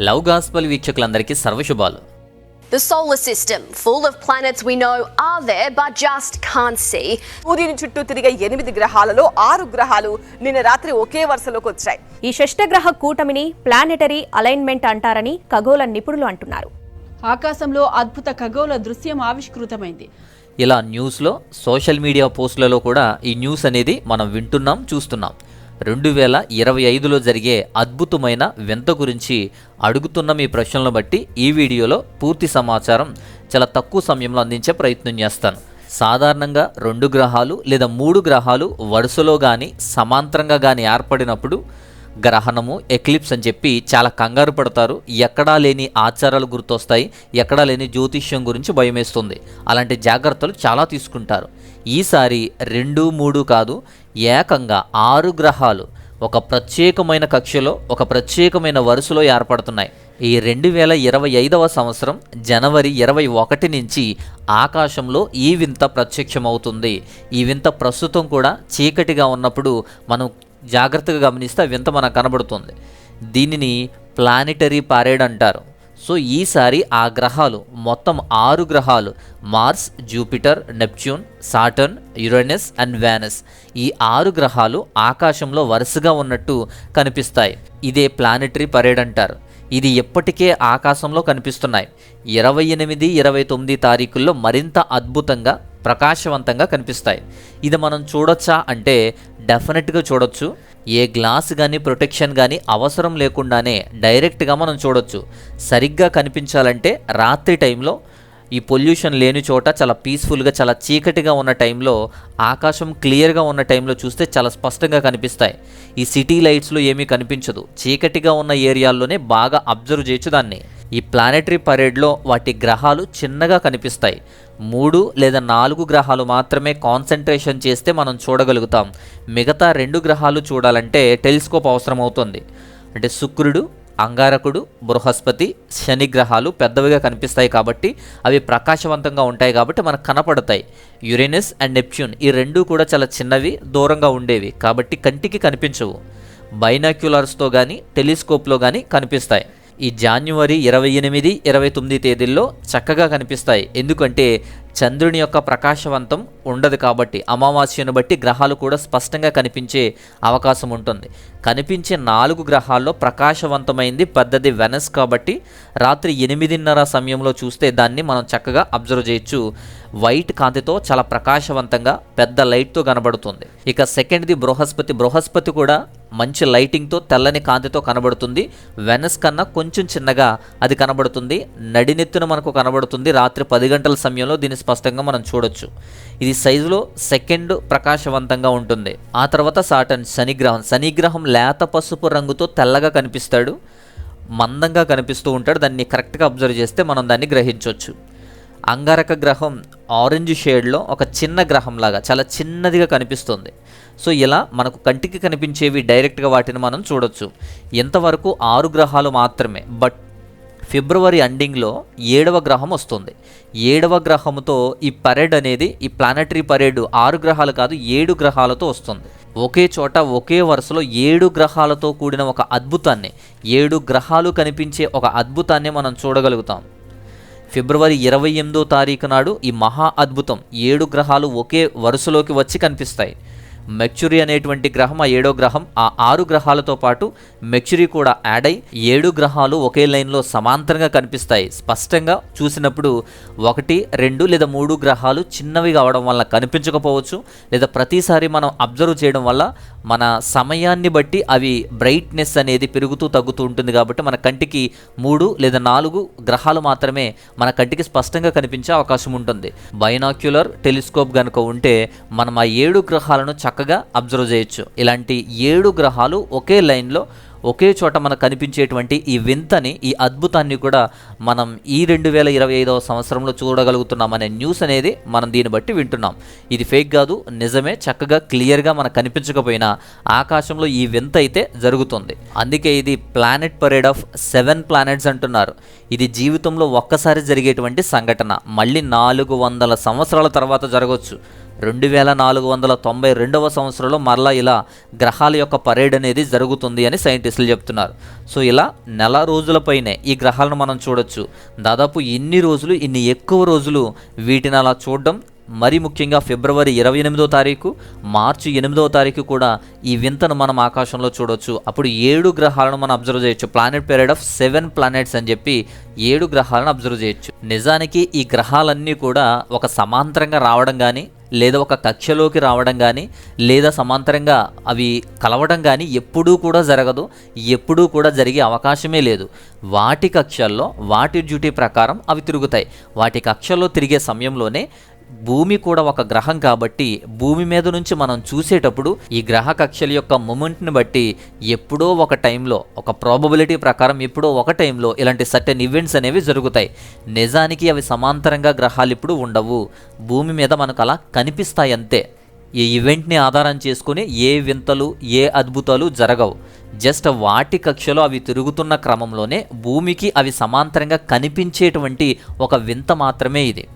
Love gospel వీక్షకులందరికీ సర్వశుభాలు. The solar system, full of planets we know are there but just can't see. సూర్యుని చుట్టూ తిరిగే ఎనిమిది గ్రహాలలో ఆరు గ్రహాలు నిన్న రాత్రి ఒకే వరుసలోకి వచ్చాయి. ఈ షష్టగ్రహ కూటమిని ప్లానెటరీ అలైన్మెంట్ అంటారని ఖగోళ నిపుణులు అంటున్నారు. ఆకాశంలో అద్భుత ఖగోళ దృశ్యం ఆవిష్కృతమైంది. ఇలా న్యూస్లో సోషల్ మీడియా పోస్టులలో కూడా ఈ న్యూస్ అనేది మనం వింటున్నాం చూస్తున్నాం. రెండు వేల ఇరవై ఐదులో జరిగే అద్భుతమైన వింత గురించి అడుగుతున్న మీ ప్రశ్నలను బట్టి ఈ వీడియోలో పూర్తి సమాచారం చాలా తక్కువ సమయంలో అందించే ప్రయత్నం చేస్తాను. సాధారణంగా రెండు గ్రహాలు లేదా మూడు గ్రహాలు వరుసలో కానీ సమాంతరంగా కానీ ఏర్పడినప్పుడు గ్రహణము ఎక్లిప్స్ అని చెప్పి చాలా కంగారు పడతారు. ఎక్కడా లేని ఆచారాలు గుర్తొస్తాయి. ఎక్కడా లేని జ్యోతిష్యం గురించి భయమేస్తుంది. అలాంటి జాగ్రత్తలు చాలా తీసుకుంటారు. ఈసారి రెండు మూడు కాదు ఏకంగా ఆరు గ్రహాలు ఒక ప్రత్యేకమైన కక్షలో ఒక ప్రత్యేకమైన వరుసలో ఏర్పడుతున్నాయి. ఈ రెండు వేల ఇరవై ఐదవ సంవత్సరం జనవరి ఇరవై ఒకటి నుంచి ఆకాశంలో ఈ వింత ప్రత్యక్షమవుతుంది. ఈ వింత ప్రస్తుతం కూడా చీకటిగా ఉన్నప్పుడు మనం జాగ్రత్తగా గమనిస్తే వింత మనకు కనబడుతుంది. దీనిని ప్లానిటరీ పారేడ్ అంటారు. సో ఈసారి ఆ గ్రహాలు మొత్తం ఆరు గ్రహాలు Mars Jupiter Neptune Saturn Uranus and Venus. ఈ ఆరు గ్రహాలు ఆకాశంలో వరుసగా ఉన్నట్టు కనిపిస్తాయి. ఇదే ప్లానెటరీ పరేడ్ అంటారు. ఇది ఎప్పటికే ఆకాశంలో కనిపిస్తున్నాయి. ఇరవై ఎనిమిది ఇరవై తొమ్మిది తారీఖుల్లో మరింత అద్భుతంగా ప్రకాశవంతంగా కనిపిస్తాయి. ఇది మనం చూడొచ్చా అంటే డెఫినెట్గా చూడొచ్చు. ఏ గ్లాస్ కానీ ప్రొటెక్షన్ కానీ అవసరం లేకుండానే డైరెక్ట్గా మనం చూడొచ్చు. సరిగ్గా కనిపించాలంటే రాత్రి టైంలో ఈ పొల్యూషన్ లేని చోట చాలా పీస్ఫుల్గా చాలా చీకటిగా ఉన్న టైంలో ఆకాశం క్లియర్గా ఉన్న టైంలో చూస్తే చాలా స్పష్టంగా కనిపిస్తాయి. ఈ సిటీ లైట్స్లో ఏమీ కనిపించదు. చీకటిగా ఉన్న ఏరియాల్లోనే బాగా అబ్జర్వ్ చేయొచ్చు దాన్ని. ఈ ప్లానెటరీ పరేడ్లో వాటి గ్రహాలు చిన్నగా కనిపిస్తాయి. మూడు లేదా నాలుగు గ్రహాలు మాత్రమే కాన్సన్ట్రేషన్ చేస్తే మనం చూడగలుగుతాం. మిగతా రెండు గ్రహాలు చూడాలంటే టెలిస్కోప్ అవసరం అవుతుంది అంటే శుక్రుడు అంగారకుడు బృహస్పతి శని గ్రహాలు పెద్దవిగా కనిపిస్తాయి కాబట్టి అవి ప్రకాశవంతంగా ఉంటాయి కాబట్టి మనకు కనపడతాయి. యురేనస్ అండ్ నెప్ట్యూన్ ఈ రెండు కూడా చాలా చిన్నవి దూరంగా ఉండేవి కాబట్టి కంటికి కనిపించవు. బైనాక్యులర్స్తో కానీ టెలిస్కోప్లో కానీ కనిపిస్తాయి. ఈ జాన్యువరి ఇరవై ఎనిమిది ఇరవై తొమ్మిది తేదీల్లో చక్కగా కనిపిస్తాయి. ఎందుకంటే చంద్రుని యొక్క ప్రకాశవంతం ఉండదు కాబట్టి అమావాస్యను బట్టి గ్రహాలు కూడా స్పష్టంగా కనిపించే అవకాశం ఉంటుంది. కనిపించే నాలుగు గ్రహాల్లో ప్రకాశవంతమైంది పెద్దది వెనస్ కాబట్టి రాత్రి ఎనిమిదిన్నర సమయంలో చూస్తే దాన్ని మనం చక్కగా అబ్జర్వ్ చేయొచ్చు. వైట్ కాంతితో చాలా ప్రకాశవంతంగా పెద్ద లైట్తో కనబడుతుంది. ఇక సెకండ్ది బృహస్పతి బృహస్పతి కూడా మంచి లైటింగ్తో తెల్లని కాంతితో కనబడుతుంది. వెనస్ కన్నా కొంచెం చిన్నగా అది కనబడుతుంది. నడినెత్తున మనకు కనబడుతుంది. రాత్రి పది గంటల సమయంలో దీన్ని స్పష్టంగా మనం చూడొచ్చు. ఇది సైజులో సెకండ్ ప్రకాశవంతంగా ఉంటుంది. ఆ తర్వాత సాటన్ శనిగ్రహం. శనిగ్రహం లేత పసుపు రంగుతో తెల్లగా కనిపిస్తాడు. మందంగా కనిపిస్తూ ఉంటాడు. దాన్ని కరెక్ట్గా అబ్జర్వ్ చేస్తే మనం దాన్ని గ్రహించవచ్చు అంగారక గ్రహం ఆరెంజ్ షేడ్లో ఒక చిన్న గ్రహం లాగా చాలా చిన్నదిగా కనిపిస్తుంది. సో ఇలా మనకు కంటికి కనిపించేవి డైరెక్ట్గా వాటిని మనం చూడొచ్చు. ఇంతవరకు ఆరు గ్రహాలు మాత్రమే బట్ ఫిబ్రవరి ఎండింగ్లో ఏడవ గ్రహం వస్తుంది. ఏడవ గ్రహంతో ఈ పరేడ్ అనేది ఈ ప్లానటరీ పరేడ్ ఆరు గ్రహాలు కాదు ఏడు గ్రహాలతో వస్తుంది. ఒకే చోట ఒకే వరుసలో ఏడు గ్రహాలతో కూడిన ఒక అద్భుతాన్ని ఏడు గ్రహాలు కనిపించే ఒక అద్భుతాన్ని మనం చూడగలుగుతాం. ఫిబ్రవరి ఇరవై ఎనిమిదో తారీఖు నాడు ఈ మహా అద్భుతం. ఏడు గ్రహాలు ఒకే వరుసలోకి వచ్చి కనిపిస్తాయి. మెక్చురీ అనేటువంటి గ్రహం ఆ ఏడో గ్రహం ఆ ఆరు గ్రహాలతో పాటు మెక్చురీ కూడా యాడ్ అయి ఏడు గ్రహాలు ఒకే లైన్లో సమాంతరంగా కనిపిస్తాయి. స్పష్టంగా చూసినప్పుడు ఒకటి రెండు లేదా మూడు గ్రహాలు చిన్నవి కావడం వల్ల కనిపించకపోవచ్చు. లేదా ప్రతిసారి మనం అబ్జర్వ్ చేయడం వల్ల మన సమయాన్ని బట్టి అవి బ్రైట్నెస్ అనేది పెరుగుతూ తగ్గుతూ ఉంటుంది కాబట్టి మన కంటికి మూడు లేదా నాలుగు గ్రహాలు మాత్రమే మన కంటికి స్పష్టంగా కనిపించే అవకాశం ఉంటుంది. బైనాక్యులర్ టెలిస్కోప్ కనుక ఉంటే మనం ఆ ఏడు గ్రహాలను చక్కగా అబ్జర్వ్ చేయొచ్చు. ఇలాంటి ఏడు గ్రహాలు ఒకే లైన్లో ఒకే చోట మనకు కనిపించేటువంటి ఈ వింతని ఈ అద్భుతాన్ని కూడా మనం ఈ రెండు వేల ఇరవై ఐదవ సంవత్సరంలో చూడగలుగుతున్నాం అనే న్యూస్ అనేది మనం దీన్ని బట్టి వింటున్నాం. ఇది ఫేక్ కాదు నిజమే చక్కగా క్లియర్గా మనకు కనిపించకపోయినా ఆకాశంలో ఈ వింత అయితే జరుగుతుంది. అందుకే ఇది planet parade of seven planets అంటున్నారు. ఇది జీవితంలో ఒక్కసారి జరిగేటువంటి సంఘటన. మళ్ళీ నాలుగు వందల సంవత్సరాల తర్వాత జరగవచ్చు రెండు వేల నాలుగు వందల తొంభై రెండవ సంవత్సరంలో మరలా ఇలా గ్రహాల యొక్క పరేడ్ అనేది జరుగుతుంది అని సైంటిస్టులు చెప్తున్నారు. సో ఇలా నెల రోజులపైనే ఈ గ్రహాలను మనం చూడొచ్చు. దాదాపు ఇన్ని రోజులు ఇన్ని ఎక్కువ రోజులు వీటిని అలా చూడడం మరి ముఖ్యంగా ఫిబ్రవరి ఇరవై ఎనిమిదో తారీఖు మార్చి ఎనిమిదో తారీఖు కూడా ఈ వింతను మనం ఆకాశంలో చూడొచ్చు. అప్పుడు ఏడు గ్రహాలను మనం అబ్జర్వ్ చేయొచ్చు. Planet period of seven planets అని చెప్పి ఏడు గ్రహాలను అబ్జర్వ్ చేయొచ్చు. నిజానికి ఈ గ్రహాలన్నీ కూడా ఒక సమాంతరంగా రావడం కానీ లేదా ఒక కక్షలోకి రావడం కానీ లేదా సమాంతరంగా అవి కలవడం కానీ ఎప్పుడూ కూడా జరగదు ఎప్పుడూ కూడా జరిగే అవకాశమే లేదు. వాటి కక్షల్లో వాటి డ్యూటీ ప్రకారం అవి తిరుగుతాయి. వాటి కక్షల్లో తిరిగే సమయంలోనే భూమి కూడా ఒక గ్రహం కాబట్టి భూమి మీద నుంచి మనం చూసేటప్పుడు ఈ గ్రహ కక్షల యొక్క మూమెంట్ని బట్టి ఎప్పుడో ఒక టైంలో ఒక ప్రాబబిలిటీ ప్రకారం ఎప్పుడో ఒక టైంలో ఇలాంటి సర్టెన్ ఈవెంట్స్ అనేవి జరుగుతాయి. నిజానికి అవి సమాంతరంగా గ్రహాలు ఇప్పుడు ఉండవు. భూమి మీద మనకు అలా కనిపిస్తాయి అంతే. ఈ ఈవెంట్ని ఆధారం చేసుకుని ఏ వింతలు ఏ అద్భుతాలు జరగవు. జస్ట్ వాటి కక్షలో అవి తిరుగుతున్న క్రమంలోనే భూమికి అవి సమాంతరంగా కనిపించేటువంటి ఒక వింత మాత్రమే ఇది.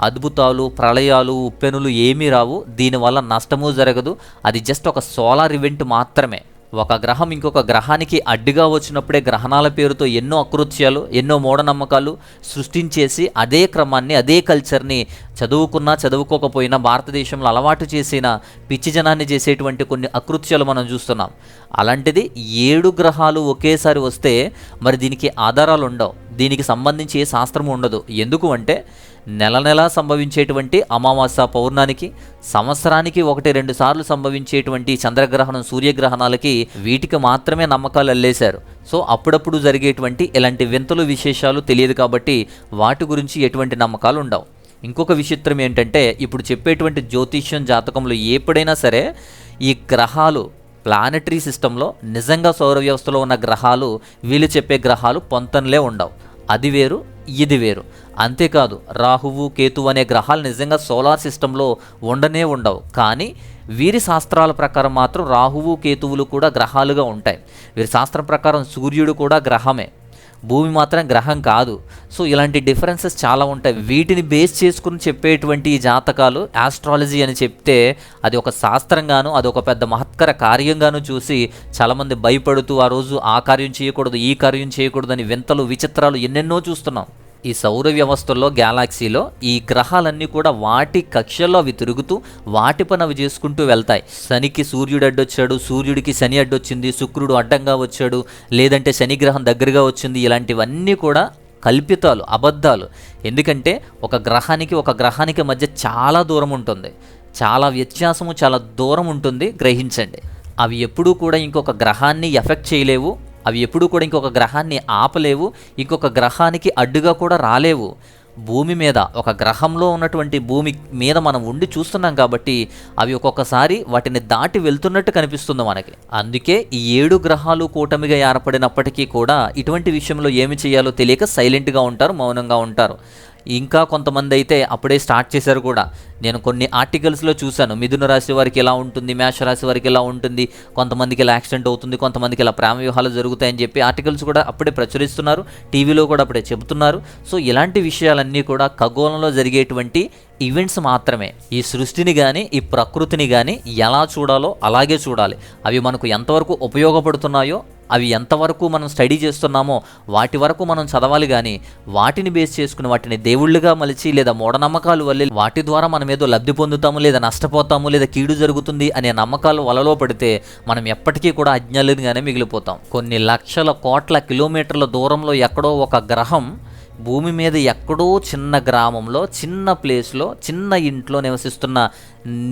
అద్భుతాలు ప్రళయాలు ఉప్పెనులు ఏమీ రావు. దీనివల్ల నష్టము జరగదు. అది జస్ట్ ఒక సోలార్ ఈవెంట్ మాత్రమే. ఒక గ్రహం ఇంకొక గ్రహానికి అడ్డుగా వచ్చినప్పుడే గ్రహణాల పేరుతో ఎన్నో అకృత్యాలు ఎన్నో మూఢనమ్మకాలు సృష్టించేసి అదే క్రమాన్ని అదే కల్చర్ని చదువుకున్నా చదువుకోకపోయినా భారతదేశంలో అలవాటు చేసిన పిచ్చి జనాన్ని చేసేటువంటి కొన్ని అకృత్యాలు మనం చూస్తున్నాం. అలాంటిది ఏడు గ్రహాలు ఒకేసారి వస్తే మరి దీనికి ఆధారాలు ఉండవు. దీనికి సంబంధించి ఏ శాస్త్రము ఉండదు. ఎందుకు అంటే నెల నెలా సంభవించేటువంటి అమావాస్య పౌర్ణానికి సంవత్సరానికి ఒకటి రెండు సార్లు సంభవించేటువంటి చంద్రగ్రహణం సూర్యగ్రహణాలకి వీటికి మాత్రమే నమ్మకాలు అల్లేశారు. సో అప్పుడప్పుడు జరిగేటువంటి ఇలాంటి వింతలు విశేషాలు తెలియదు కాబట్టి వాటి గురించి ఎటువంటి నమ్మకాలు ఉండవు. ఇంకొక విచిత్రం ఏంటంటే ఇప్పుడు చెప్పేటువంటి జ్యోతిష్యం జాతకంలో ఎప్పుడైనా సరే ఈ గ్రహాలు ప్లానటరీ సిస్టంలో నిజంగా సౌర వ్యవస్థలో ఉన్న గ్రహాలు వీళ్ళు చెప్పే గ్రహాలు పొంతనలే ఉండవు. అది వేరు ఇది వేరు. అంతేకాదు రాహువు కేతువు అనే గ్రహాలు నిజంగా సోలార్ సిస్టంలో ఉండనే ఉండవు. కానీ వీరి శాస్త్రాల ప్రకారం మాత్రం రాహువు కేతువులు కూడా గ్రహాలుగా ఉంటాయి. వీరి శాస్త్రం ప్రకారం సూర్యుడు కూడా గ్రహమే. భూమి మాత్రం గ్రహం కాదు. సో ఇలాంటి డిఫరెన్సెస్ చాలా ఉంటాయి. వీటిని బేస్ చేసుకుని చెప్పేటువంటి జాతకాలు ఆస్ట్రాలజీ అని చెప్తే అది ఒక శాస్త్రంగాను అది ఒక పెద్ద మహత్కర కార్యంగాను చూసి చాలామంది భయపడుతూ ఆ రోజు ఆ కార్యం చేయకూడదు ఈ కార్యం చేయకూడదు అని వింతలు విచిత్రాలు ఎన్నెన్నో చూస్తున్నాం. ఈ సౌర వ్యవస్థలో గ్యాలాక్సీలో ఈ గ్రహాలన్నీ కూడా వాటి కక్షల్లో అవి తిరుగుతూ వాటి పని అవి చేసుకుంటూ వెళ్తాయి. శనికి సూర్యుడు అడ్డొచ్చాడు సూర్యుడికి శని అడ్డొచ్చింది శుక్రుడు అడ్డంగా వచ్చాడు లేదంటే శని గ్రహం దగ్గరగా వచ్చింది ఇలాంటివన్నీ కూడా కల్పితాలు అబద్ధాలు. ఎందుకంటే ఒక గ్రహానికి ఒక గ్రహానికి మధ్య చాలా దూరం ఉంటుంది. చాలా వ్యత్యాసము చాలా దూరం ఉంటుంది గ్రహించండి. అవి ఎప్పుడూ కూడా ఇంకొక గ్రహాన్ని ఎఫెక్ట్ చేయలేవు. అవి ఎప్పుడూ కూడా ఇంకొక గ్రహాన్ని ఆపలేవు ఇంకొక గ్రహానికి అడ్డుగా కూడా రాలేవు. భూమి మీద ఒక గ్రహంలో ఉన్నటువంటి భూమి మీద మనం ఉండి చూస్తున్నాం కాబట్టి అవి ఒక్కొక్కసారి వాటిని దాటి వెళ్తున్నట్టు కనిపిస్తుంది మనకి. అందుకే ఈ ఏడు గ్రహాలు కూటమిగా ఏర్పడినప్పటికీ కూడా ఇటువంటి విషయంలో ఏమి చేయాలో తెలియక సైలెంట్గా ఉంటారు మౌనంగా ఉంటారు. ఇంకా కొంతమంది అయితే అప్పుడే స్టార్ట్ చేశారు కూడా. నేను కొన్ని ఆర్టికల్స్లో చూశాను. మిథున రాశి వారికి ఎలా ఉంటుంది? మేష రాశి వారికి ఎలా ఉంటుంది? కొంతమందికి ఇలా యాక్సిడెంట్ అవుతుంది. కొంతమందికి ఇలా ప్రేమ వ్యూహాలు జరుగుతాయని చెప్పి ఆర్టికల్స్ కూడా అప్పుడే ప్రచురిస్తున్నారు. టీవీలో కూడా అప్పుడే చెబుతున్నారు. సో ఇలాంటి విషయాలన్నీ కూడా ఖగోళంలో జరిగేటువంటి ఈవెంట్స్ మాత్రమే. ఈ సృష్టిని కానీ ఈ ప్రకృతిని కానీ ఎలా చూడాలో అలాగే చూడాలి. అవి మనకు ఎంతవరకు ఉపయోగపడుతున్నాయో అవి ఎంతవరకు మనం స్టడీ చేస్తున్నామో వాటి వరకు మనం చదవాలి కానీ వాటిని బేస్ చేసుకుని వాటిని దేవుళ్ళుగా మలిచి లేదా మూఢనమ్మకాలు వల్ల వాటి ద్వారా మనం ఏదో లబ్ధి పొందుతాము లేదా నష్టపోతాము లేదా కీడు జరుగుతుంది అనే నమ్మకాలు వలలో పడితే మనం ఎప్పటికీ కూడా అజ్ఞాలుగానే మిగిలిపోతాం. కొన్ని లక్షల కోట్ల కిలోమీటర్ల దూరంలో ఎక్కడో ఒక గ్రహం భూమి మీద ఎక్కడో చిన్న గ్రామంలో చిన్న ప్లేస్లో చిన్న ఇంట్లో నివసిస్తున్న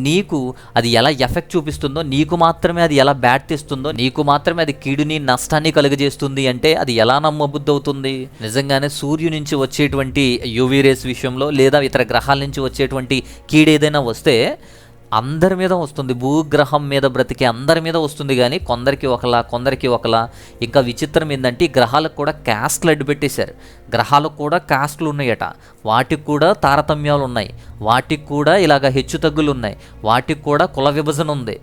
నీకు అది ఎలా ఎఫెక్ట్ చూపిస్తుందో నీకు మాత్రమే అది ఎలా బ్యాట్ తెస్తుందో నీకు మాత్రమే అది కీడుని నష్టాన్ని కలుగజేస్తుంది అంటే అది ఎలా నమ్మబుద్ధి అవుతుంది నిజంగానే సూర్యు నుంచి వచ్చేటువంటి యూవీ రేస్ విషయంలో లేదా ఇతర గ్రహాల నుంచి వచ్చేటువంటి కీడు ఏదైనా వస్తే అందరి మీద వస్తుంది. భూగ్రహం మీద బ్రతికే అందరి మీద వస్తుంది కానీ కొందరికి ఒకలా కొందరికి ఒకలా. ఇంకా విచిత్రం ఏంటంటే ఈ గ్రహాలకు కూడా క్యాస్ట్లు అడ్డు పెట్టేశారు. గ్రహాలకు కూడా క్యాస్ట్లు ఉన్నాయట. వాటికి కూడా తారతమ్యాలు ఉన్నాయి. వాటికి కూడా ఇలాగ హెచ్చు తగ్గులు ఉన్నాయి. వాటికి కూడా కుల విభజన ఉంది.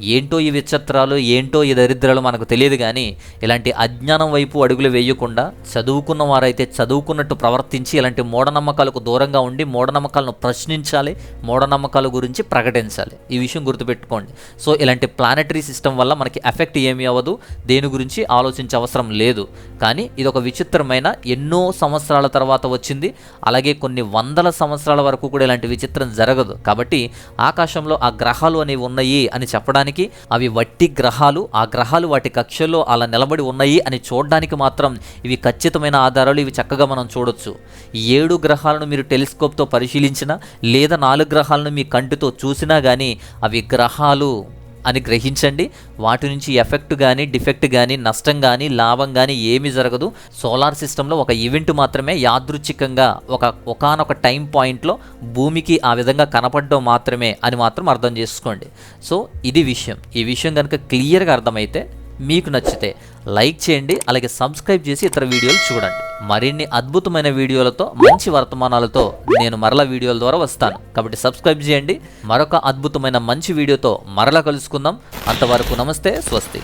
ఏంటో ఈ విచిత్రాలు ఏంటో ఈ దరిద్రాలు మనకు తెలియదు కానీ ఇలాంటి అజ్ఞానం వైపు అడుగులు వేయకుండా చదువుకున్న వారైతే చదువుకున్నట్టు ప్రవర్తించి ఇలాంటి మూఢనమ్మకాలకు దూరంగా ఉండి మూఢనమ్మకాలను ప్రశ్నించాలి మూఢనమ్మకాల గురించి ప్రకటించాలి. ఈ విషయం గుర్తుపెట్టుకోండి. సో ఇలాంటి ప్లానటరీ సిస్టమ్ వల్ల మనకి ఎఫెక్ట్ ఏమీ అవ్వదు. దేని గురించి ఆలోచించే అవసరం లేదు. కానీ ఇది ఒక విచిత్రమైన ఎన్నో సంవత్సరాల తర్వాత వచ్చింది. అలాగే కొన్ని వందల సంవత్సరాల వరకు కూడా ఇలాంటి విచిత్రం జరగదు. కాబట్టి ఆకాశంలో ఆ గ్రహాలు అనేవి ఉన్నాయి అని చెప్పడానికి అవి వట్టి గ్రహాలు ఆ గ్రహాలు వాటి కక్షల్లో అలా నిలబడి ఉన్నాయి అని చూడడానికి మాత్రం ఇవి ఖచ్చితమైన ఆధారాలు ఇవి చక్కగా మనం చూడొచ్చు. ఏడు గ్రహాలను మీరు టెలిస్కోప్తో పరిశీలించినా లేదా నాలుగు గ్రహాలను మీ కంటితో చూసినా కానీ అవి గ్రహాలు. అని గ్రహించండి. వాటి నుంచి ఎఫెక్ట్ కానీ డిఫెక్ట్ కానీ నష్టం కానీ లాభం కానీ ఏమీ జరగదు. సోలార్ సిస్టంలో ఒక ఈవెంట్ మాత్రమే యాదృచ్ఛికంగా ఒక ఒకానొక టైం పాయింట్లో భూమికి ఆ విధంగా కనపడడం మాత్రమే అని మాత్రం అర్థం చేసుకోండి. సో ఇది విషయం. ఈ విషయం కనుక క్లియర్గా అర్థమైతే మీకు నచ్చితే లైక్ చేయండి అలాగే సబ్స్క్రైబ్ చేసి ఇతర వీడియోలు చూడండి. మరిన్ని అద్భుతమైన వీడియోలతో మంచి వర్తమానాలతో నేను మరల వీడియోల ద్వారా వస్తాను. కాబట్టి సబ్స్క్రైబ్ చేయండి. మరొక అద్భుతమైన మంచి వీడియోతో మరలా కలుసుకుందాం. అంతవరకు నమస్తే స్వస్తి.